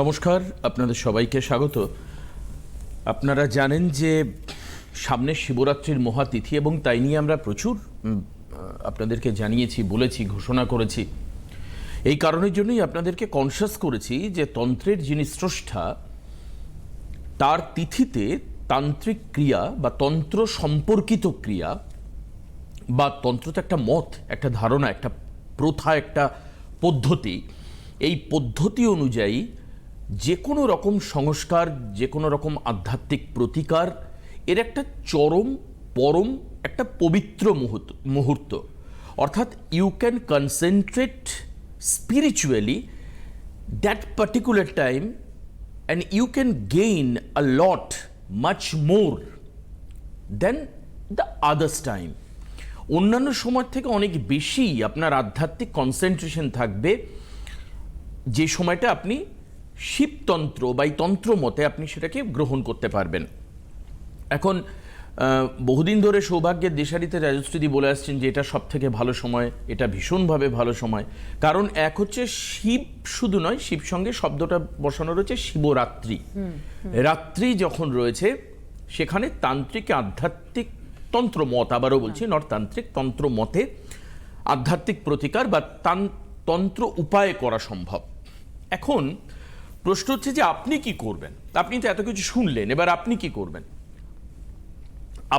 নমস্কার, আপনাদের সবাইকে স্বাগত। আপনারা জানেন যে সামনে শিবরাত্রির মহাতিথি এবং তাই নিয়ে আমরা প্রচুর আপনাদেরকে জানিয়েছি, বলেছি, ঘোষণা করেছি। এই কারণের জন্যই আপনাদেরকে কনসাস করেছি যে তন্ত্রের যিনি স্রষ্টা, তার তিথিতে তান্ত্রিক ক্রিয়া বা তন্ত্র সম্পর্কিত ক্রিয়া বা তন্ত্র তো একটা মত, একটা ধারণা, একটা প্রথা, একটা পদ্ধতি, এই পদ্ধতি অনুযায়ী যে কোনো রকম সংস্কার যে কোনো রকম আধ্যাত্মিক প্রতিকার, এর একটা চরম, পরম, একটা পবিত্র মুহূর্ত মুহূর্ত। অর্থাৎ you can concentrate spiritually that particular time and you can gain a lot much more than the others time অন্যান্য সময় থেকে অনেক বেশি আপনার আধ্যাত্মিক কনসেন্ট্রেশন থাকবে। যে সময়টা আপনি শিবতন্ত্র বা এই তন্ত্র মতে আপনি সেটাকে গ্রহণ করতে পারবেন। এখন বহুদিন ধরে সৌভাগ্যের দেশারিতে রাজশ্রীদি বলে আসছেন যে এটা সব থেকে ভালো সময় এটা ভীষণভাবে ভালো সময়। কারণ এক হচ্ছে শিব শুধু নয় শিব সঙ্গে শব্দটা বসানো রয়েছে শিবরাত্রি। রাত্রি যখন রয়েছে সেখানে তান্ত্রিক আধ্যাত্মিক তন্ত্র মত আবারও বলছি নট তান্ত্রিক তন্ত্র মতে আধ্যাত্মিক প্রতিকার বা তান- তন্ত্র উপায়ে করা সম্ভব। এখন প্রশ্ন হচ্ছে যে আপনি কি করবেন? আপনি তো এত কিছু শুনলেন, এবার আপনি কি করবেন?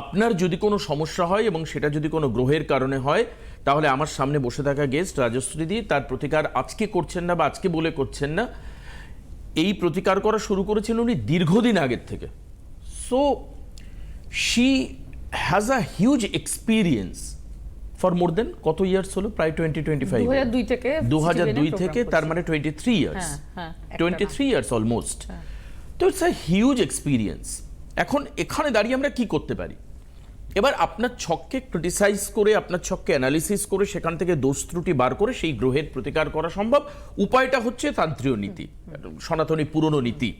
আপনার যদি কোনো সমস্যা হয় এবং সেটা যদি কোনো গ্রহের কারণে হয়, তাহলে আমার সামনে বসে থাকা গেস্ট রাজশ্রী দি তার প্রতিকার আজকে করছেন না বা আজকে বলে করছেন না, এই প্রতিকার করা শুরু করেছেন উনি দীর্ঘদিন আগের থেকে। So she has a huge experience for more than কত ইয়ার্স হলো? প্রায় টোয়েন্টি টোয়েন্টি ফাইভ 2002 থেকে দু হাজার দুই থেকে তার মানে twenty three years twenty three years almost তো ইটস আ হিউজ এক্সপিরিয়েন্স এখন এখানে দাঁড়িয়ে আমরা কি করতে পারি? এবার আপনার ছককে ক্রিটিসাইজ করে আপনার ছককে অ্যানালিসিস করে সেখান থেকে দোষ ত্রুটি বার করে সেই গ্রহের প্রতিকার করা সম্ভব। উপায়টা হচ্ছে তান্ত্রীয় নীতি সনাতনী পুরনো নীতি।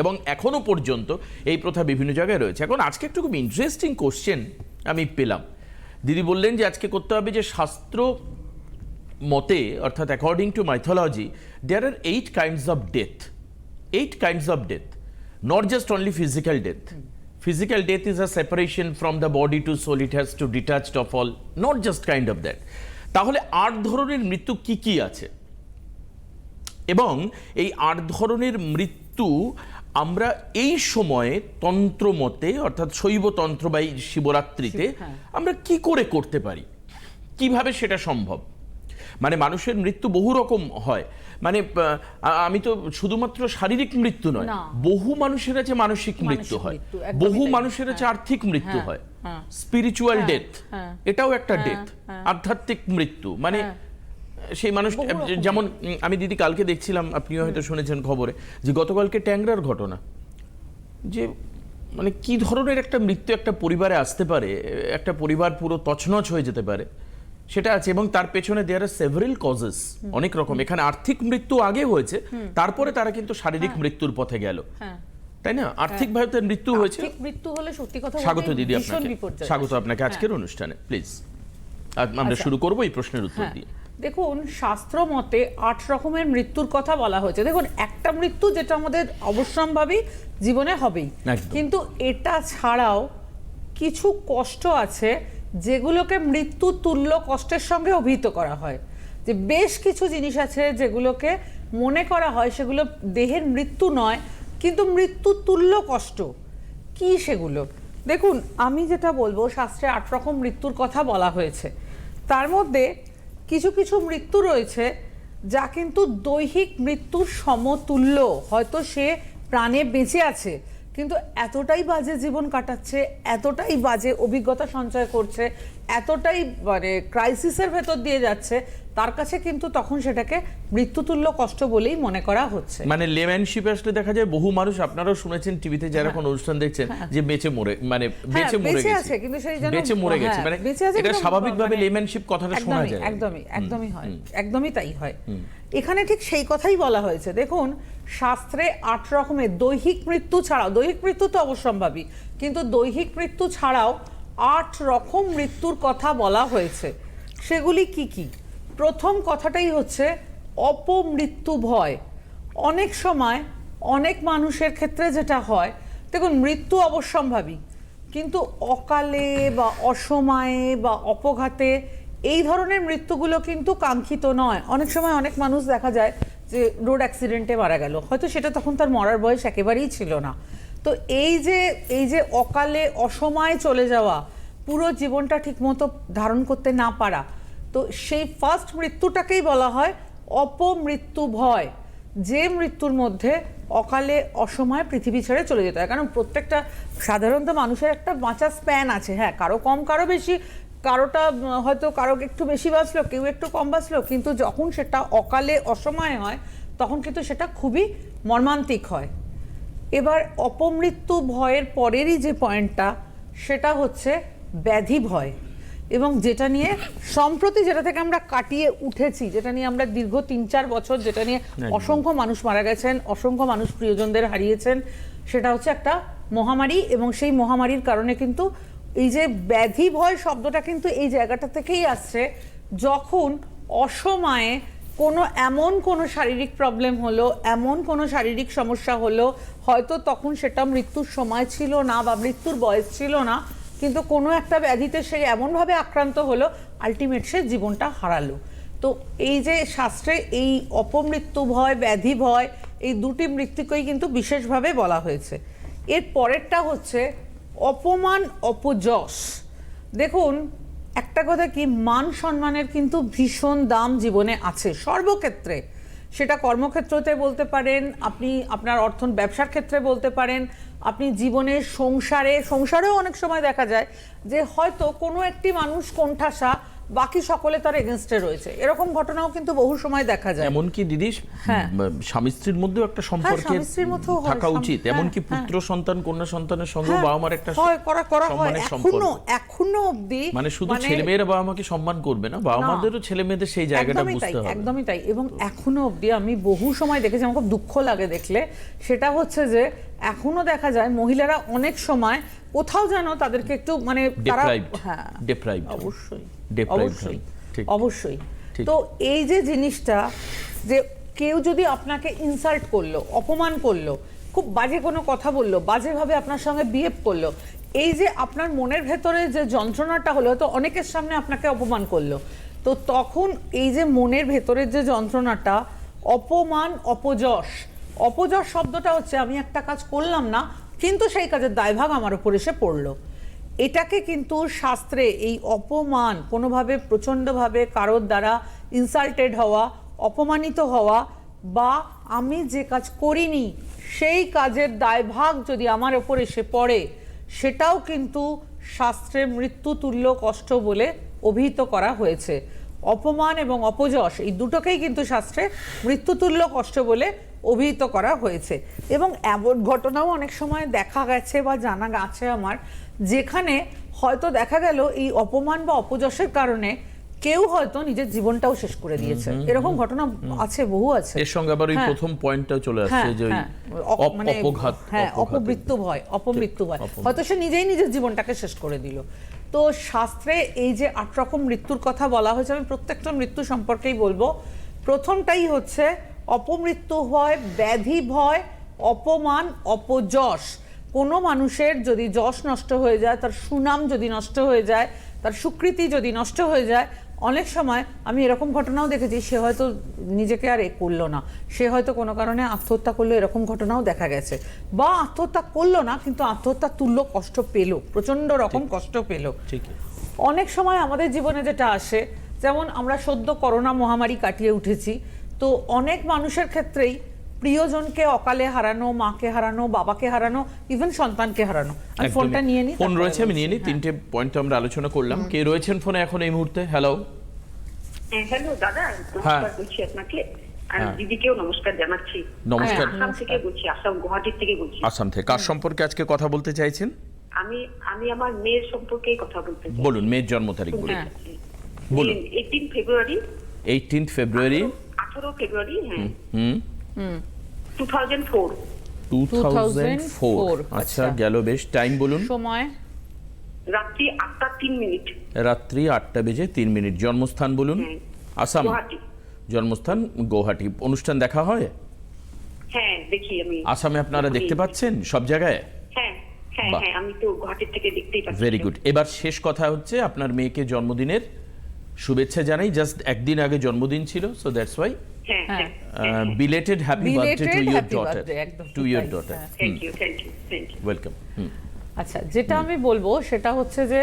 এবং এখনও পর্যন্ত এই প্রথা বিভিন্ন জায়গায় রয়েছে। এখন আজকে একটু খুব ইন্টারেস্টিং কোশ্চেন আমি পেলাম। দিদি বললেন যে আজকে করতে হবে যে শাস্ত্র মতে, অর্থাৎ according to mythology there are eight kinds of death eight kinds of death not just only physical death physical death is a separation from the body to soul it has to detached of all not just kind of that তাহলে আট ধরনের মৃত্যু কি কি আছে? এবং এই আট ধরনের মৃত্যু আমরা এই সময়ে তন্ত্র মতে অর্থাৎ শৈবতন্ত্র বা এই শিবরাত্রিতে হ্যাঁ। আমরা কি করে করতে পারি? কীভাবে সেটা সম্ভব? মানে মানুষের মৃত্যু বহু রকম হয়। মানে আমি তো শুধুমাত্র শারীরিক মৃত্যু নয় বহু মানুষের আছে মানসিক মৃত্যু হয়। বহু মানুষের আছে আর্থিক মৃত্যু হ্যাঁ, হয়। হ্যাঁ। স্পিরিচুয়াল হ্যাঁ, ডেথ হ্যাঁ। এটাও একটা হ্যাঁ, ডেথ হ্যাঁ। আধ্যাত্মিক মৃত্যু। মানে হ্যাঁ। সেই মানুষ যেমন আমি দিদি কালকে দেখছিলাম আপনিও হয়তো শুনেছেন খবরে যে গতকালকে ট্যাংরার ঘটনা যে মানে কি ধরনের একটা মৃত্যু একটা পরিবারে আসতে পারে একটা পরিবার পুরো তছনছ হয়ে যেতে পারে সেটা আছে এবং তার পেছনে দেয়ার আর সেভারেল কজেস অনেক রকম। এখানে আর্থিক মৃত্যু আগে হয়েছে তারপরে তারা কিন্তু শারীরিক মৃত্যুর পথে গেল। হ্যাঁ। তাই না? আর্থিকভাবে তার মৃত্যু হয়েছে। মৃত্যু হলে সত্যি কথা স্বাগত দিদি আপনাকে। স্বাগত আপনাকে আজকের অনুষ্ঠানে প্লিজ আমরা আচ্ছা। শুরু করব এই প্রশ্নের উত্তর হ্যাঁ। দিয়ে। দেখুন শাস্ত্র মতে আট রকমের মৃত্যুর কথা বলা হয়েছে। দেখুন একটা মৃত্যু যেটা আমাদের অবশ্যম্ভাবী জীবনে হবেই। কিন্তু এটা ছাড়াও কিছু কষ্ট আছে যেগুলোকে মৃত্যু তুল্য কষ্টের সঙ্গে অভিহিত করা হয়। যে বেশ কিছু জিনিস আছে যেগুলোকে মনে করা হয় সেগুলো দেহের মৃত্যু নয় কিন্তু মৃত্যু তুল্য কষ্ট। কি সেগুলো? দেখুন আমি যেটা বলব শাস্ত্রে আট রকম মৃত্যুর কথা বলা হয়েছে। তার মধ্যে কিছু কিছু মৃত্যু রয়েছে যা কিন্তু দৈহিক মৃত্যুর সমতুল্য। হয়তো সে প্রাণে বেঁচে আছে, কিন্তু এতটাই বাজে জীবন কাটাচ্ছে, এতটাই বাজে অভিজ্ঞতা সঞ্চয় করছে, এতটাই মানে ক্রাইসিসের ভেতর দিয়ে যাচ্ছে তার কাছে কিন্তু তখন সেটাকে মৃত্যুতুল্য কষ্ট বলেই মনে করা হচ্ছে। মানে লেম্যানশিপ আসলে দেখা যায় বহু মানুষ আপনারাও শুনেছেন টিভিতে যারা কোনো অনুষ্ঠান দেখছেন যে বেঁচে মরে মানে বেঁচে মরে হ্যাঁ। গেছে। আছে, কিন্তু সেই জন্য- বেঁচে মরে গেছে। হ্যাঁ, মানে বেঁচে আছে এটা স্বাভাবিকভাবে লেম্যানশিপ কথাটা শোনা যায়। একদমই একদমই হয় একদমই তাই হয়। এখানে ঠিক সেই কথাই বলা হয়েছে। দেখুন শাস্ত্রে আট রকমের দৈহিক মৃত্যু ছাড়াও দৈহিক মৃত্যু তো অবশ্যম্ভাবী কিন্তু দৈহিক মৃত্যু ছাড়াও আট রকম মৃত্যুর কথা বলা হয়েছে। সেগুলি কি কি? প্রথম কথাটাই হচ্ছে অপমৃত্যু ভয়। অনেক সময় অনেক মানুষের ক্ষেত্রে যেটা হয়, দেখুন, মৃত্যু অবশ্যম্ভাবী, কিন্তু অকালে বা অসময়ে বা অপঘাতে এই ধরনের মৃত্যুগুলো কিন্তু কাঙ্ক্ষিত নয়। অনেক সময় অনেক মানুষ দেখা যায় যে রোড অ্যাক্সিডেন্টে মারা গেল, হয়তো সেটা তখন তার মরার বয়স একেবারেই ছিল না। তো এই যে এই যে অকালে অসময়ে চলে যাওয়া, পুরো জীবনটা ঠিকমতো ধারণ করতে না পারা তো সেই ফার্স্ট মৃত্যুটাকেই বলা হয় অপমৃত্যু ভয় যে মৃত্যুর মধ্যে অকালে অসময়ে পৃথিবী ছেড়ে চলে যেতে হয়। কারণ প্রত্যেকটা সাধারণত মানুষের একটা বাঁচার স্প্যান আছে। হ্যাঁ কারও কম, কারও বেশি। কারোটা হয়তো কারও একটু বেশি বাঁচলো, কেউ একটু কম বাঁচলো, কিন্তু যখন সেটা অকালে অসময়ে হয়, তখন কিন্তু সেটা খুবই মর্মান্তিক হয়। এবার অপমৃত্যু ভয়ের পরেরই যে পয়েন্টটা, সেটা হচ্ছে ব্যাধি ভয় এবং যেটা নিয়ে সম্প্রতি যেটা থেকে আমরা কাটিয়ে উঠেছি যেটা নিয়ে আমরা দীর্ঘ তিন চার বছর যেটা নিয়ে অসংখ্য মানুষ মারা গেছেন অসংখ্য মানুষ প্রিয়জনদের হারিয়েছেন সেটা হচ্ছে একটা মহামারী এবং সেই মহামারীর কারণে কিন্তু এই যে ব্যাধি ভয় শব্দটা কিন্তু এই জায়গাটা থেকেই আসছে যখন অসময়ে কোনো এমন কোনো শারীরিক প্রবলেম হলো এমন কোনো শারীরিক সমস্যা হলো হয়তো তখন সেটা মৃত্যুর সময় ছিল না বা মৃত্যুর বয়স ছিল না কিন্তু কোনো একটা ব্যাধিতে সে এমনভাবে আক্রান্ত হলো আলটিমেট সে জীবনটা হারালো। তো এই যে শাস্ত্রে এই অপমৃত্যু ভয়, ব্যাধি ভয়, এই দুটি মৃত্যুকেই কিন্তু বিশেষভাবে বলা হয়েছে। এর পরেরটা হচ্ছে অপমান, অপযশ। দেখুন, একটা কথা কি, মান সম্মানের কিন্তু ভীষণ দাম জীবনে আছে। সর্বক্ষেত্রে সেটা কর্মক্ষেত্রতে বলতে পারেন, আপনি আপনার অর্থন ব্যবসার ক্ষেত্রে বলতে পারেন, আপনি জীবনের সংসারে, সংসারেও অনেক সময় দেখা যায় যে হয়তো কোনো একটি মানুষ কোণঠাসা বাকি সকলে তার এগেনস্টে রয়েছে। এরকম ঘটনাও কিন্তু বহু সময় দেখা যায়। এমনকি দিদি হ্যাঁ। স্বামী স্ত্রীর মধ্যেও একটা সম্পর্কে হয়, থাকা উচিত। হ্যাঁ, এমনকি। পুত্র সন্তান কন্যা সন্তানের সঙ্গে বাবা মার একটা হয় করা করা হয়। এখনও সম্পর্ক। এখনও অবধি মানে শুধু ছেলে মেয়েরা বাবা মাকে সম্মান করবে না বাবা। মাদেরও ছেলে মেয়েদের সেই জায়গাটা বুঝতে হবে। একদমই তাই। এবং এখনও অবধি আমি বহু সময় দেখেছি আমার খুব দুঃখ লাগে দেখলে। সেটা হচ্ছে যে এখনও দেখা যায় মহিলারা অনেক সময় কোথাও যেন তাদেরকে একটু মানে তারা হ্যাঁ Deprived. অবশ্যই। অবশ্যই। অবশ্যই। তো এই যে জিনিসটা যে কেউ যদি আপনাকে ইনসাল্ট করল অপমান করল খুব বাজে কোনো কথা বলল বাজেভাবে আপনার সঙ্গে বিহেভ করল এই যে আপনার মনের ভেতরে যে যন্ত্রণাটা হলো তো অনেকের সামনে আপনাকে অপমান করল তো তখন এই যে মনের ভেতরের যে যন্ত্রণাটা অপমান অপযশ অপযশ শব্দটা হচ্ছে আমি একটা কাজ করলাম না কিন্তু সেই কাজের দায়ভাগ আমার উপর এসে পড়ল এটাকে কিন্তু শাস্ত্রে এই অপমান, কোনোভাবে প্রচণ্ডভাবে কারোর দ্বারা ইনসাল্টেড হওয়া, অপমানিত হওয়া বা আমি যে কাজ করিনি, সেই কাজের দায়ভাগ যদি আমার ওপর এসে পড়ে, সেটাও কিন্তু শাস্ত্রে মৃত্যুতুল্য কষ্ট বলে অভিহিত করা হয়েছে। অপমান এবং অপযশ এই দুটোকেই কিন্তু শাস্ত্রে মৃত্যুতুল্য কষ্ট বলে অভিহিত করা হয়েছে। এবং এমন ঘটনাও অনেক সময় দেখা গেছে বা জানা গেছে আমার যেখানে হয়তো দেখা গেল এই অপমান বা অপযশের কারণে কেউ হয়তো নিজের জীবনটাও শেষ করে দিয়েছে। এরকম ঘটনা আছে বহু আছে। এর সঙ্গে আবার ওই হ্যাঁ। প্রথম পয়েন্টটাও চলে আসছে হ্যাঁ, যে হ্যাঁ। মানে অপঘাত হ্যাঁ অপমৃত্যু ভয় অপমৃত্যু ভয়। হয়তো সে নিজেই নিজের জীবনটাকে শেষ করে দিল। তো শাস্ত্রে এই যে আট রকম মৃত্যুর কথা বলা হয়েছে আমি প্রত্যেকটা মৃত্যু সম্পর্কেই বলব। প্রথমটাই হচ্ছে অপমৃত্যু হয় ব্যাধি ভয় অপমান অপযশ। কোনো মানুষের যদি যশ নষ্ট হয়ে যায় তার সুনাম যদি নষ্ট হয়ে যায় তার স্বীকৃতি যদি নষ্ট হয়ে যায় অনেক সময় আমি এরকম ঘটনাও দেখেছি সে হয়তো নিজেকে আর এ করল না। সে হয়তো কোনো কারণে আত্মহত্যা করল এরকম ঘটনাও দেখা গেছে। বা আত্মহত্যা করল না কিন্তু আত্মহত্যা তুল্য কষ্ট পেল প্রচণ্ড রকম কষ্ট পেল। অনেক সময় আমাদের জীবনে যেটা আসে যেমন আমরা সদ্য করোনা মহামারী কাটিয়ে উঠেছি তো অনেক মানুষের ক্ষেত্রেই প্রিয়জনকে অকালে হারানো মাকে হারানো বাবাকে হারানো ইভেন সন্তানকে হারানো। আমি ফোনটা নিয়ে নিই ফোন রয়েছে আমি নিয়ে নিই। হ্যাঁ। তিনটে পয়েন্ট আমরা আলোচনা করলাম। কে রয়েছেন ফোনে এখন এই মুহূর্তে? হ্যালো হ্যাঁ হ্যালো দাদা নমস্কার বলছি আপনাকে। আর হ্যাঁ। দিদিকেও নমস্কার জানাচ্ছি। নমস্কার। আমি আসাম থেকে বলছি আসাম গুয়াহাটির থেকে বলছি। আসাম থেকে। কার সম্পর্কে আজকে কথা বলতে চাইছেন? আমি আমি আমার মেয়ের সম্পর্কেই কথা বলতে চাই। বলুন মেয়ের জন্ম তারিখ বলুন। হ্যাঁ। বলুন। এইটিন ফেব্রুয়ারি এইটিন্থ ফেব্রুয়ারি আঠারো ফেব্রুয়ারি হ্যাঁ। হুম two thousand four two thousand four 2004 আচ্ছা। গেল বেশ। টাইম বলুন। সময়? রাত্রি আটটা তিন মিনিট। রাত্রি আটটা বেজে তিন মিনিট। জন্মস্থান বলুন। হ্যাঁ। আসাম। জন্মস্থান গৌহাটি অনুষ্ঠান দেখা হয়? দেখি আমি। আসামে আপনারা দেখতে পাচ্ছেন? সব জায়গায়? হ্যাঁ হ্যাঁ হ্যাঁ আমি তো গুয়াহাটি থেকে দেখতেই পাচ্ছি। ভেরি গুড এবার শেষ কথা হচ্ছে আপনার মেয়েকে জন্মদিনের শুভেচ্ছা জানাই। জাস্ট একদিন আগে জন্মদিন ছিল সো দ্যাটস ওয়াই হ্যাঁ হ্যাঁ belated happy birthday to happy daughter to your তাই, ডটার হ্যাঁ। Thank you thank you thank you welcome আচ্ছা যেটা আমি বলব সেটা হচ্ছে যে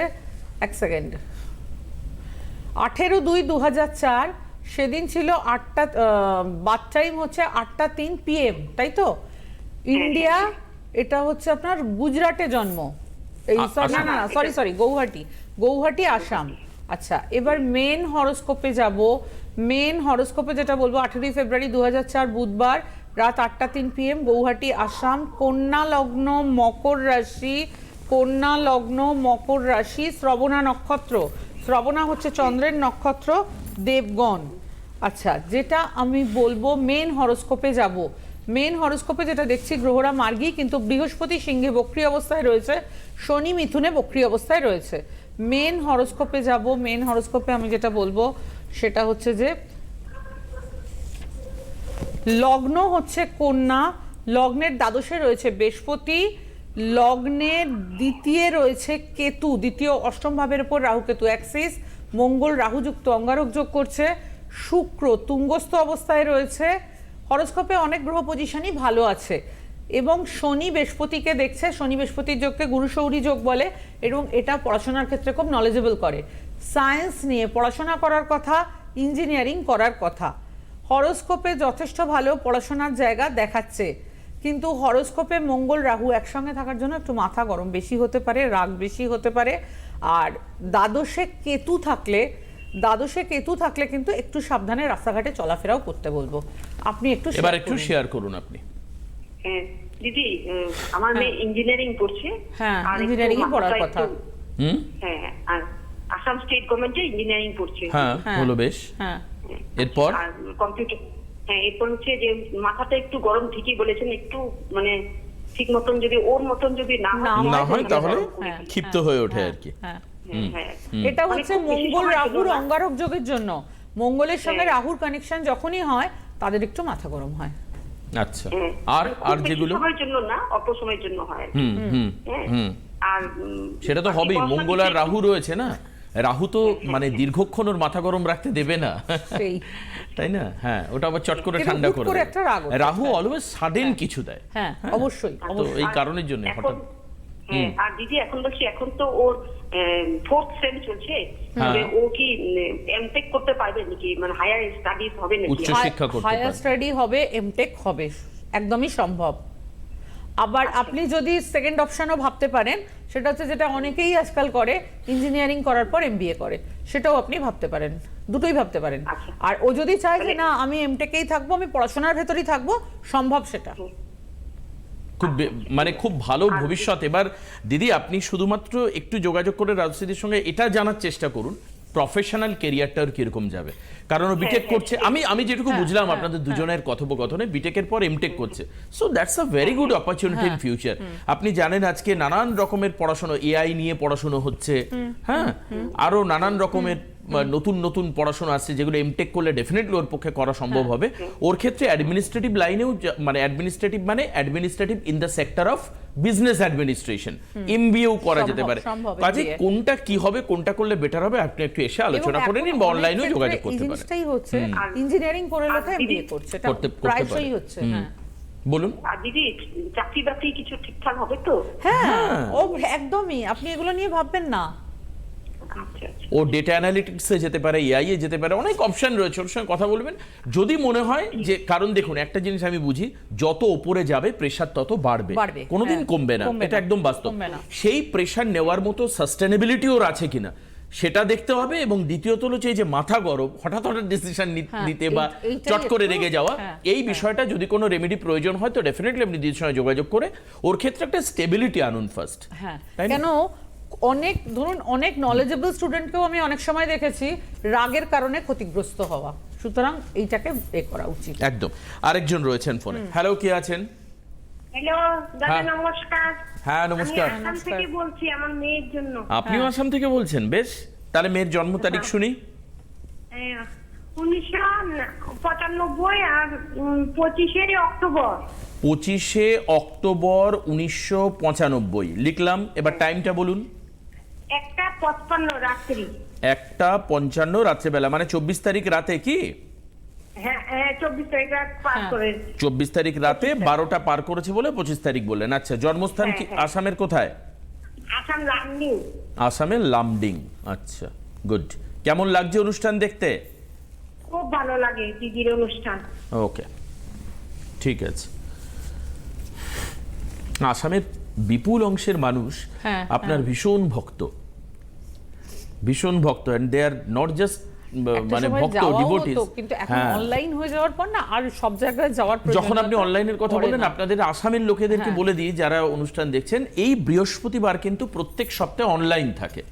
এক সেকেন্ড। আঠেরো দুই দু হাজার চার সেদিন ছিল আটটা বাথ টাইম হচ্ছে আটটা তিন পিএম তাই তো? ইন্ডিয়া এটা হচ্ছে আপনার গুজরাটে জন্ম। এই আ- না না না সরি সরি গৌহাটি। গৌহাটি আসাম। আচ্ছা এবার মেন হরোস্কোপে যাব। মেন হরোস্কোপে যেটা বলব, আঠেরোই ফেব্রুয়ারি দু বুধবার রাত আটটা তিন পিএম গৌহাটি, আসাম, কন্যা লগ্ন, মকর রাশি, কন্যা লগ্ন, মকর রাশি, শ্রবণা নক্ষত্র। শ্রবণা হচ্ছে চন্দ্রের নক্ষত্র, দেবগণ। আচ্ছা যেটা আমি বলব মেন হরোস্কোপে যাব। মেন হরোস্কোপে যেটা দেখছি, গ্রহরা মার্গী, কিন্তু বৃহস্পতি সিংহে বক্রি অবস্থায় রয়েছে, শনি মিথুনে বক্রি অবস্থায় রয়েছে। মেন হরোস্কোপে যাব মেন হরোস্কোপে আমি যেটা বলব সেটা হচ্ছে যে লগ্ন হচ্ছে কন্যা, লগ্নের দ্বাদশে রয়েছে বৃহস্পতি, লগ্নের দ্বিতীয় রয়েছে কেতু, দ্বিতীয় অষ্টম ভাবের উপর রাহু কেতু অ্যাক্সিস মঙ্গল রাহুযুক্ত অঙ্গারক যোগ করছে, শুক্র তুঙ্গস্থ অবস্থায় রয়েছে হরস্কোপে অনেক গ্রহ পজিশনই ভালো আছে। এবং শনি বৃহস্পতিকে দেখছে শনি বৃহস্পতির যোগকে গুরুসৌরী যোগ বলে এবং এটা পড়াশোনার ক্ষেত্রে খুব নলেজেবল করে। সায়েন্স নিয়ে পড়াশোনা করার কথা ইঞ্জিনিয়ারিং করার কথা। হরোস্কোপে যথেষ্ট ভালো পড়াশোনার জায়গা দেখাচ্ছে কিন্তু হরোস্কোপে মঙ্গল রাহু একসঙ্গে থাকার জন্য একটু মাথা গরম বেশি হতে পারে রাগ বেশি হতে পারে। আর দ্বাদশে কেতু থাকলে দ্বাদশে কেতু থাকলে কিন্তু একটু সাবধানে রাস্তাঘাটে চলাফেরাও করতে বলব। আপনি একটু এবার একটু শেয়ার করুন আপনি। হ্যাঁ দিদি আমার মেয়ে ইঞ্জিনিয়ারিং করছে হ্যাঁ, আর একটু engineering ই পড়ার কথা। হুম? হ্যাঁ হ্যাঁ, আর আসাম স্টেট গভর্নমেন্টে ইঞ্জিনিয়ারিং করছে হ্যাঁ হ্যাঁ। হলো বেশ। হ্যাঁ। এরপর? কম্পিউটার হ্যাঁ এরপর হচ্ছে যে মাথাটা একটু গরম ঠিকই বলেছেন একটু মানে ঠিক মতন যদি ওর মতন যদি না হয় না না হয় তাহলে ক্ষিপ্ত হ্যাঁ, হয়ে ওঠে আর কি। এটা হচ্ছে মঙ্গল রাহুর অঙ্গারক যোগের জন্য। মঙ্গলের সঙ্গে। রাহুর কানেকশন যখনই হয় তাদের একটু মাথা গরম হয়। আচ্ছা। হ্যাঁ। আর আর যেগুলো? সময়ের জন্য না অল্প সময়ের জন্য হয়। হুম হুম হ্যাঁ। হুম আর সেটা তো হবেই। মঙ্গল আর রাহু রয়েছে না? রাহু তো মানে দীর্ঘক্ষণ ওর মাথা গরম রাখতে দেবে না। সেই। তাই না? হ্যাঁ ওটা আবার চট করে ঠান্ডা করে। রাহু অলওয়েজ সাডেন কিছু দেয়। হ্যাঁ অবশ্যই। তো এই কারণের জন্য হঠাৎ। হ্যাঁ আর দিদি এখন বলছি এখন তো ওর ফোর্থ সেম চলছে। হ্যাঁ। তবে ও কি এমটেক করতে পারবে নাকি? মানে হায়ার স্টাডিজ হবে নাকি? উচ্চ শিক্ষা করতে হায়ার স্টাডি হবে এমটেক হবে। একদমই সম্ভব। আবার আচ্ছা। আপনি যদি সেকেন্ড অপশনও ভাবতে পারেন সেটা হচ্ছে যেটা অনেকেই আজকাল করে ইঞ্জিনিয়ারিং করার পর এমবিএ করে। সেটাও আপনি ভাবতে পারেন। দুটোই ভাবতে পারেন। আচ্ছা। আর ও যদি চায় যে না আমি এমটেকেই থাকব আমি পড়াশোনার ভেতরেই থাকব সম্ভব সেটা। খুব মানে খুব ভালো ভবিষ্যৎ। এবার দিদি আপনি শুধুমাত্র একটু যোগাযোগ করে রাজনীতির সঙ্গে এটা জানার চেষ্টা করুন প্রফেশনাল কেরিয়ারটা ওর কীরকম যাবে। কারণ ও বিটেক করছে। আমি আমি যেটুকু বুঝলাম আপনাদের দুজনের কথোপকথনে বিটেকের পর এমটেক করছে। So that's a very good opportunity in future আপনি জানেন আজকে নানান রকমের পড়াশোনা এআই নিয়ে পড়াশোনা হচ্ছে। হ্যাঁ? আরও নানান রকমের নতুন নতুন পড়াশোনা আসছে যেগুলো এমটেক করলে ডেফিনেটলি ওর পক্ষে করা সম্ভব হবে। ওর ক্ষেত্রে অ্যাডমিনিস্ট্রেটিভ লাইনেও মানে অ্যাডমিনিস্ট্রেটিভ মানে administrative in the sector of business administration এমবিএও করা যেতে পারে। কাজে কোনটা কি হবে কোনটা করলে বেটার হবে আপনি একটু এসে আলোচনা করে নিন বা অনলাইনেও যোগাযোগ এই করতে পারেন। জিনিসটাই হচ্ছে ইঞ্জিনিয়ারিং করে আর এমবিএ করছে এটা প্রায়শই হচ্ছে। হ্যাঁ। বলুন। দিদি চাকরি বাকরি কিছু ঠিকঠাক হবে তো? হ্যাঁ। ও একদমই আপনি এগুলো নিয়ে ভাববেন না। ও ডেটা অ্যানালিটিক্সে যেতে পারে এআই এ যেতে পারে অনেক অপশন রয়েছে ওর সঙ্গে কথা বলবেন। যদি মনে হয় যে কারণ দেখুন একটা জিনিস আমি বুঝি যত ওপরে যাবে প্রেশার তত বাড়বে। বাড়বে, কোনোদিন হ্যাঁ, কমবে না এটা একদম বাস্তব। সেই প্রেশার নেওয়ার মতো সাস্টেনেবিলিটি ওর আছে কিনা সেটা দেখতে হবে এবং দ্বিতীয়ত হচ্ছে এই যে মাথা গরম হঠাৎ হঠাৎ ডিসিশন হ্যাঁ, নিতে বা চট করে রেগে যাওয়া হ্যাঁ, এই বিষয়টা যদি কোনো রেমেডি প্রয়োজন হয় তো ডেফিনেটলি আপনি দিদির সঙ্গে যোগাযোগ করে ওর ক্ষেত্রে একটা স্টেবিলিটি আনুন ফার্স্ট হ্যাঁ তাই কেন অনেক ধরুন অনেক নলেজেবল স্টুডেন্টকেও আমি অনেক সময় দেখেছি রাগের কারণে ক্ষতিগ্রস্ত হওয়া। সুতরাং এইটাকে এ করা উচিত। একদম। আরেকজন রয়েছেন ফোনে। হ্যালো কে আছেন? হ্যালো দাদা হ্যাঁ। নমস্কার। হ্যাঁ নমস্কার। আমি আসাম থেকে বলছি আমার মেয়ের জন্য। আপনিও আসাম থেকে বলছেন? বেশ তাহলে মেয়ের জন্ম তারিখ শুনি। হ্যাঁ, উনিশশো পঁচানব্বই আর পঁচিশে অক্টোবর। পঁচিশে অক্টোবর উনিশশো পঁচানব্বই। লিখলাম এবার টাইমটা বলুন। একটা পঁচপান্ন রাত্রি। একটা পঞ্চান্ন রাত্রেবেলা মানে চব্বিশ তারিখ রাতে কি? হ্যাঁ হ্যাঁ চব্বিশ তারিখ রাত পার হ্যাঁ। চব্বিশ তারিখ রাতে বারোটা পার করেছে বলে পঁচিশ তারিখ বললেন। আচ্ছা জন্মস্থান কি। আসামের কোথায়? আসামের লামডিং। আচ্ছা গুড। কেমন লাগছে অনুষ্ঠান দেখতে? খুব ভালো লাগে দিদির অনুষ্ঠান। ওকে ঠিক আছে। আসামের বিপুল অংশের মানুষ হ্যাঁ, আপনার ভীষণ ভক্ত। ভীষণ ভক্ত and they are not just মানে ভক্ত ডিভোটিস কিন্তু এখন অনলাইন হয়ে যাওয়ার পর না আর সব জায়গায় যাওয়ার যখন আপনি অনলাইনের কথা বলেন আপনাদের আসামের লোকেদেরকে হ্যাঁ। বলে দিই যারা অনুষ্ঠান দেখছেন এই বৃহস্পতিবার কিন্তু প্রত্যেক সপ্তাহে অনলাইন থাকে।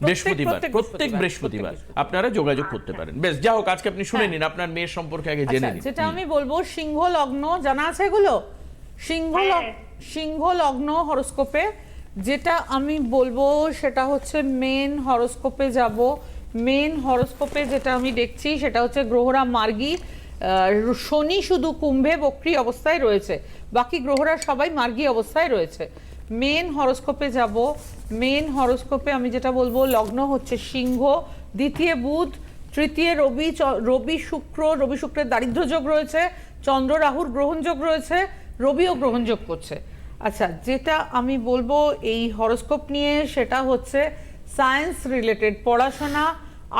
বৃহস্পতিবার প্রত্যেক প্রত্যেক বৃহস্পতিবার, আপনারা যোগাযোগ করতে পারেন। বেশ যা হোক আজকে আপনি শুনে হ্যাঁ। নিন আপনার মেয়ের সম্পর্কে আগে জেনে আচ্ছা, নিন। যেটা আমি বলব সিংহ লগ্ন জানা আছে এগুলো? সিংহ লগ- হ্যাঁ। সিংহ লগ্ন হরোস্কোপে, যেটা আমি বলব সেটা হচ্ছে মেন হরোস্কোপে যাব। মেন হরোস্কোপে যেটা আমি দেখছি সেটা হচ্ছে গ্রহরা মার্গী শনি শুধু কুম্ভে বক্রি অবস্থায় রয়েছে, বাকি গ্রহরা সবাই মার্গী অবস্থায় রয়েছে। মেন হরোস্কোপে যাব। মেন হরোস্কোপে আমি যেটা বলব, লগ্ন হচ্ছে সিংহ, দ্বিতীয় বুধ, তৃতীয় রবি রবি শুক্র, রবি শুক্রের দারিদ্র্য যোগ রয়েছে, চন্দ্র রাহুর গ্রহণযোগ রয়েছে, রবিও গ্রহণযোগ করছে। আচ্ছা যেটা আমি বলব এই হরোস্কোপ নিয়ে, সেটা হচ্ছে সায়েন্স রিলেটেড পড়াশোনা।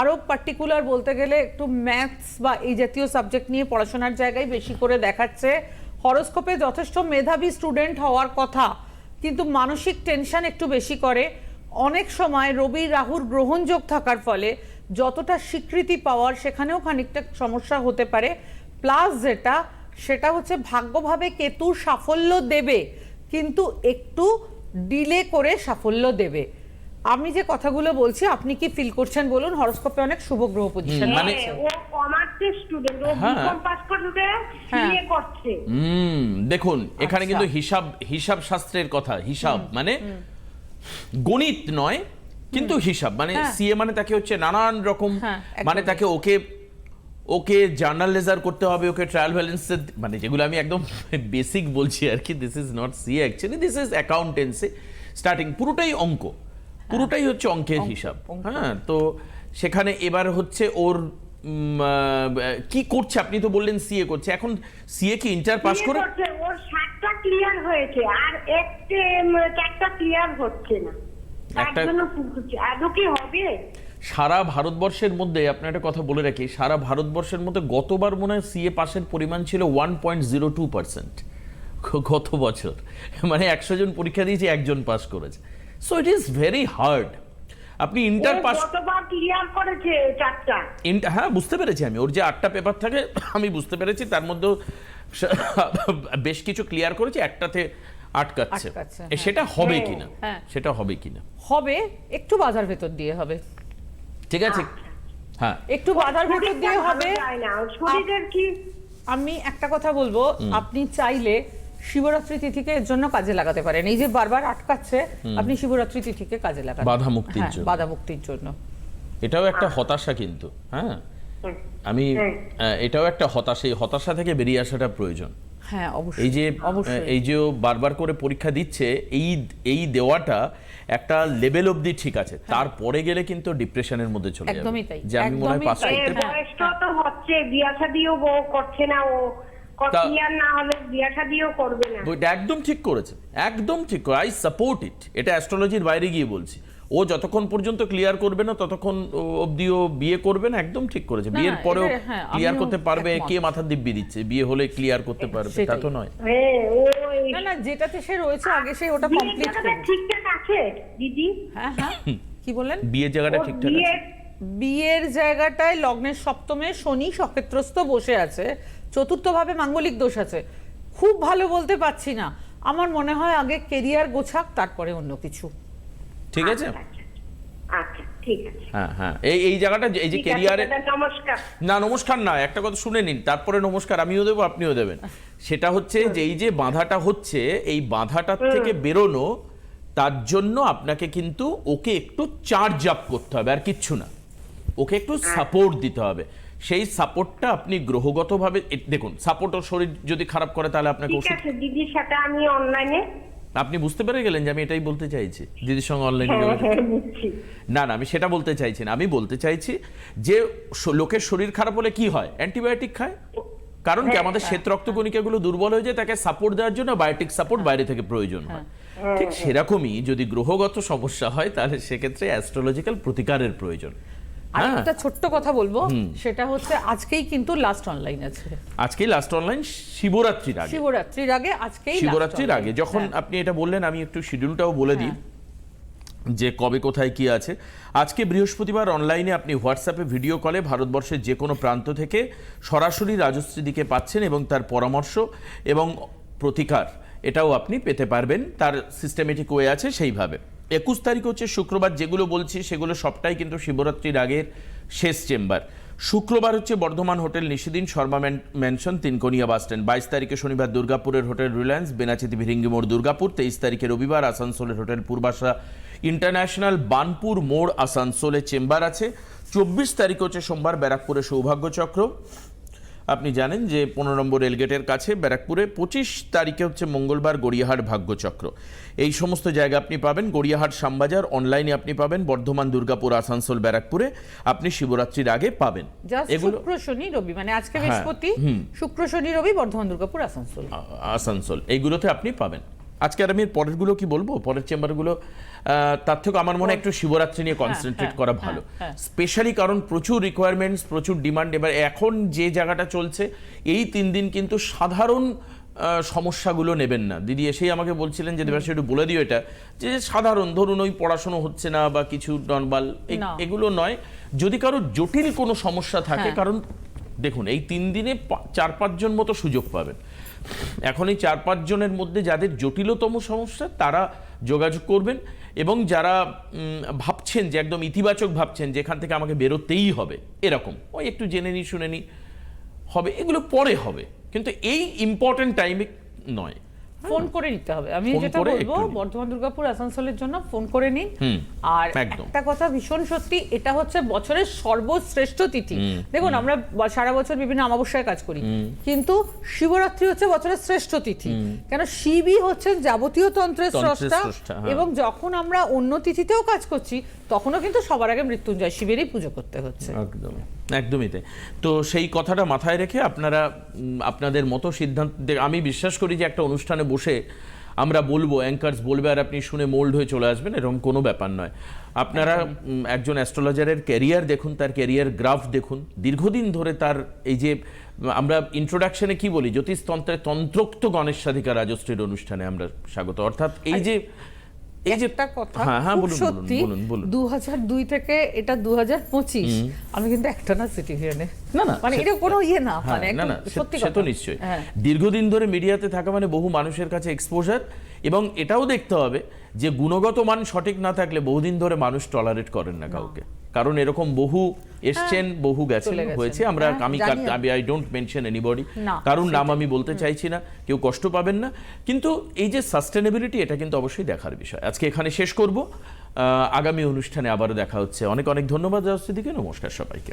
আরও পার্টিকুলার বলতে গেলে একটু ম্যাথস বা এই জাতীয় সাবজেক্ট নিয়ে পড়াশোনার জায়গায় বেশি করে দেখাচ্ছে। হরোস্কোপে যথেষ্ট মেধাবী স্টুডেন্ট হওয়ার কথা, কিন্তু মানসিক টেনশন একটু বেশি করে। অনেক সময় রবি রাহুর গ্রহণযোগ থাকার ফলে যতটা স্বীকৃতি পাওয়ার, সেখানেও খানিকটা সমস্যা হতে পারে। প্লাস যেটা, সেটা হচ্ছে ভাগ্যভাবে কেতু সাফল্য দেবে। কিন্তু একটু ডিলে করে সাফল্য দেবে আমি যে কথাগুলো বলছি আপনি কি ফিল করছেন বলুন হরস্কোপে অনেক শুভ গ্রহ পজিশন মানে- হ্যাঁ, ও কমার্সের স্টুডেন্ট ও হ্যাঁ। বিকম পাস করতে হ্যাঁ। বিয়ে করছে হুম দেখুন এখানে আচ্ছা। কিন্তু হিসাব হিসাব শাস্ত্রের কথা হিসাব মানে গণিত নয় কিন্তু হিসাব মানে হ্যাঁ। সিএ মানে তাকে হচ্ছে নানান রকম হ্যাঁ, মানে তাকে ওকে ওকে জার্নাল লেজার করতে হবে ওকে ট্রায়াল ব্যালেন্স মানে যেগুলো আমি একদম বেসিক বলছি আর কি this is not CA actually this is accountancy starting পুরোটাই অঙ্ক পুরোটাই হচ্ছে অঙ্কের হিসাব হ্যাঁ তো সেখানে এবার হচ্ছে ওর কি করছে আপনি তো বললেন সিএ করছে এখন সিএ কি ইন্টার পাস করে? করছে ওর সাতটা ক্লিয়ার হয়েছে আর একটা চারটা ক্লিয়ার হচ্ছে না। তার জন্য আদৌ কি হবে? সারা ভারতবর্ষের মধ্যে আপনি একটা কথা বলে রাখি সারা ভারতবর্ষের মধ্যে গতবার মনে হয় সিএ পাসের পরিমাণ ছিল one point zero two percent গত বছর। মানে একশো জন পরীক্ষা দিয়েছে একজন পাস করেছে। So it is very hard আপনি ইন্টার পাস ক্লিয়ার করেছে চারটা। হ্যাঁ বুঝতে পেরেছি আমি। ওর যে আটটা পেপার থাকে আমি বুঝতে পেরেছি তার মধ্যেও বেশ কিছু ক্লিয়ার করেছে একটাতে আটকাচ্ছে। হ্যাঁ। সেটা হবে হ্যাঁ, কিনা? হ্যাঁ। সেটা হবে কিনা? হবে একটু বাজার ভেতর দিয়ে হবে। ঠিক আছে? হ্যাঁ। একটু বাধার ভেতর দিয়ে হবে। শরীরের কি? আমি একটা কথা বলব। আপনি চাইলে শিবরাত্রি তিথিকে এর জন্য কাজে লাগাতে পারেন। এই যে বারবার আটকাচ্ছে আপনি শিবরাত্রি তিথিকে কাজে লাগান বাধা মুক্তির হ্যাঁ, জন্য। বাধা মুক্তির জন্য। এটাও একটা হতাশা কিন্তু হ্যাঁ? আমি হ্যাঁ। এটাও একটা হতাশা। এই হতাশা থেকে বেরিয়ে আসাটা প্রয়োজন। হ্যাঁ অবশ্যই এই যে এই যে বারবার করে পরীক্ষা দিচ্ছে এই এই দেওয়াটা একটা লেভেল অবধি ঠিক আছে। তারপরে গেলে কিন্তু ডিপ্রেশনের মধ্যে চলে যাবে। হ্যাঁ। একদমই তাই, যে আমি মনে হয় পাস করতে। বয়সটা তো হচ্ছে বিয়া শাদিও বউ করছে না ও। তা- না হলে বিয়া করবে না। একদম ঠিক করেছে একদম ঠিক করে আই সাপোর্ট ইট এটা অ্যাস্ট্রোলজির বাইরে গিয়ে বলছি। ও যতক্ষণ পর্যন্ত ক্লিয়ার করবে না ততক্ষণ অবধি ও বিয়ে করবে না একদম ঠিক করেছে। বিয়ের পরেও হ্যাঁ, ক্লিয়ার করতে পারবে কে মাথা দিব্যি দিচ্ছে বিয়ে হলে ক্লিয়ার করতে পারবে তা তো নয়। হ্যাঁ না না যেটাতে সে রয়েছে আগে সে ওটা কমপ্লিট জায়গাটা করবে। ঠিকঠাক আছে দিদি? হ্যাঁ হ্যাঁ। কি বললেন? বিয়ের জায়গাটা ঠিকঠাক আছে। বিয়ের বিয়ের জায়গাটায় লগ্নের সপ্তমে শনি সক্ষেত্রস্থ বসে আছে চতুর্থভাবে মাঙ্গলিক দোষ আছে। খুব ভালো বলতে পারছি না। আমার মনে হয় আগে কেরিয়ার গোছাক তারপরে অন্য কিছু। ঠিক আছে? আচ্ছা, আচ্ছা, আচ্ছা। ঠিক আছে। হ্যাঁ হ্যাঁ। এই এই জায়গাটা এই যে কেরিয়ারে নমস্কার। না নমস্কার না একটা কথা শুনে নিন। তারপরে নমস্কার আমিও দেবো আপনিও দেবেন। সেটা হচ্ছে যে এই যে বাধাটা হচ্ছে এই বাধাটার থেকে বেরোনো তার জন্য আপনাকে কিন্তু ওকে একটু চার্জ আপ করতে হবে আর কিচ্ছু না। ওকে একটু সাপোর্ট দিতে হবে। সেই সাপোর্টটা আপনি গ্রহগতভাবে দেখুন সাপোর্ট ও শরীর যদি খারাপ করে তাহলে আপনাকে ঠিক ওষুধ আছে দিদির সাথে আমি অনলাইনে আপনি বুঝতে পেরে গেলেন যে আমি এটাই বলতে চাইছি। দিদির সঙ্গে অনলাইনে হ্যাঁ হ্যাঁ না না আমি সেটা বলতে চাইছি না। আমি বলতে চাইছি যে লোকের শরীর খারাপ হলে কি হয়? অ্যান্টিবায়োটিক খায়? কারণ কি আমাদের শ্বেত রক্তকণিকাগুলো দুর্বল হয়ে যায় তাকে সাপোর্ট দেওয়ার জন্য বায়োটিক সাপোর্ট বাইরে থেকে প্রয়োজন হয়। ঠিক সেরকমই যদি গ্রহগত সমস্যা হয় তাহলে সেক্ষেত্রে অ্যাস্ট্রোলজিক্যাল প্রতিকারের প্রয়োজন। আর হ্যাঁ। একটা ছোট্ট কথা বলব সেটা হচ্ছে আজকেই কিন্তু লাস্ট অনলাইন আছে। আজকেই লাস্ট অনলাইন শিবরাত্রির আগে। শিবরাত্রির আগে আজকেই শিবরাত্রির আগে। যখন হ্যাঁ। আপনি এটা বললেন আমি একটু শিডিউলটাও বলে দিই যে কবে কোথায় কি আছে। আজকে বৃহস্পতিবার অনলাইনে আপনি হোয়াটসঅ্যাপে ভিডিও কলে ভারতবর্ষের যে কোনো প্রান্ত থেকে সরাসরি রাজশ্রীদিকে পাচ্ছেন এবং তার পরামর্শ এবং প্রতিকার এটাও আপনি পেতে পারবেন। তার সিস্টেমেটিক ওয়ে আছে সেইভাবে। একুশ তারিখ হচ্ছে শুক্রবার, যেগুলো বলছি সেগুলো সবটাই কিন্তু শিবরাত্রির আগের শেষ চেম্বার। শুক্রবার হচ্ছে Bardhaman hotel Nishidin Sharma man- mansion Tinkonia bus stand. বাইশ তারিখে শনিবার দুর্গাপুরের হোটেল রিলায়েন্স, বেনাচিতি ভিরিঙ্গি মোড় দুর্গাপুর, তেইশ তারিখে রবিবার আসানসোলের হোটেল পূর্বাশা ইন্টারন্যাশনাল বানপুর মোড় আসানসোলে চেম্বার আছে। চব্বিশ তারিখ হচ্ছে সোমবার ব্যারাকপুরে সৌভাগ্য চক্র আপনি জানেন যে পনেরো নম্বর রেলগেটের কাছে ব্যারাকপুরে পঁচিশ তারিখে হচ্ছে মঙ্গলবার গড়িয়াহাট ভাগ্যচক্র। এই সমস্ত জায়গা আপনি পাবেন। গড়িয়াহাট শ্যামবাজার অনলাইনে আপনি পাবেন। বর্ধমান দুর্গাপুর আসানসোল ব্যারাকপুরে আপনি শিবরাত্রির আগে পাবেন। এগুলো শুক্র শনি রবি মানে আজকে হ্যাঁ, বৃহস্পতি শুক্র শনি রবি বর্ধমান দুর্গাপুর আসানসোল। আসানসোল। এইগুলোতে আপনি পাবেন। আজকে আর আমি পরেরগুলো কি বলব? পরের চেম্বারগুলো তার থেকে আমার মনে হয় একটু শিবরাত্রি নিয়ে কনসেন্ট্রেট হ্যাঁ, করা হ্যাঁ, ভালো হ্যাঁ। স্পেশালি কারণ প্রচুর রিকোয়ারমেন্টস প্রচুর ডিমান্ড এবার এখন যে জায়গাটা চলছে এই তিন দিন কিন্তু সাধারণ সমস্যাগুলো নেবেন না দিদি এসেই আমাকে বলছিলেন যে দেবাশী একটু বলে দিও এটা যে সাধারণ ধরুন ওই পড়াশোনা হচ্ছে না বা কিছু নর্মাল। এগুলো নয় যদি কারও জটিল কোনো সমস্যা থাকে হ্যাঁ। কারণ দেখুন এই তিন দিনে চার পাঁচজন মতো সুযোগ পাবেন এখন এই চার পাঁচজনের মধ্যে যাদের জটিলতম সমস্যা তারা যোগাযোগ করবেন এবং যারা ভাবছেন যে একদম ইতিবাচক ভাবছেন যেখান থেকে আমাকে বেরোতেই হবে, এরকম। ওই একটু জেনে নিই শুনে নিই হবে, এগুলো পরে হবে। কিন্তু এই ইম্পর্টেন্ট টাইমে নয়। ফোন করে নিতে হবে। আমি যেটা বলব বর্ধমান দুর্গাপুর আসানসোলের জন্য ফোন করে নিন। আর একটা কথা ভীষণ সত্যি এটা হচ্ছে বছরের সর্বশ্রেষ্ঠ তিথি। দেখুন আমরা সারা বছর বিভিন্ন অমাবস্যায় কাজ করি কিন্তু শিবরাত্রি হচ্ছে বছরের শ্রেষ্ঠ তিথি। কেন? শিবই হচ্ছেন যাবতীয় তন্ত্রের স্রষ্টা হ্যাঁ। এবং যখন আমরা অন্য তিথিতেও কাজ করছি তখনও কিন্তু সবার আগে মৃত্যুঞ্জয় শিবেরই পুজো করতে হচ্ছে। একদম একদমই তাই। তো সেই কথাটা মাথায় রেখে আপনারা আপনাদের মতো সিদ্ধান্ত আমি বিশ্বাস করি যে একটা অনুষ্ঠানে বসে আমরা বলব অ্যাঙ্কার্স বলবে আর আপনি শুনে মোল্ড হয়ে চলে আসবেন এরকম কোনো ব্যাপার নয়। আপনারা একজন অ্যাস্ট্রোলজারের ক্যারিয়ার দেখুন তার ক্যারিয়ার গ্রাফ দেখুন। দীর্ঘদিন ধরে তার এই যে আমরা ইন্ট্রোডাকশনে কি বলি? জ্যোতিষতন্ত্রের তন্ত্রোক্ত গণেশ সাধিকা রাজশ্রীর অনুষ্ঠানে আমরা স্বাগত। অর্থাৎ এই যে একটা কথা হ্যাঁ হ্যাঁ খুব বলুন বলুন সত্যি দু থেকে এটা দু হাজার পঁচিশ আমি কিন্তু একটা না সিটিভিএনে না, না, মানে এটা কোনো ইয়ে না হ্যাঁ, মানে না না সে- তো। নিশ্চয়ই। দীর্ঘদিন ধরে মিডিয়াতে থাকা মানে বহু মানুষের কাছে এক্সপোজার এবং এটাও দেখতে হবে যে গুণগত মান সঠিক না থাকলে বহুদিন ধরে মানুষ টলারেট করেন না। কাউকে। কারণ এরকম বহু এসছেন বহু গেছেন হয়েছে। আমরা হ্যাঁ, আমি। আই ডোন্ট মেনশন এনিবডি কারণ নাম আমি বলতে চাইছি না কেউ কষ্ট পাবেন না। কিন্তু এই যে সাস্টেনেবিলিটি এটা কিন্তু অবশ্যই দেখার বিষয়। আজকে এখানে শেষ করব। আহ, আগামী অনুষ্ঠানে আবারও দেখা হচ্ছে। অনেক অনেক ধন্যবাদ রাজস্বীদিকে নমস্কার সবাইকে।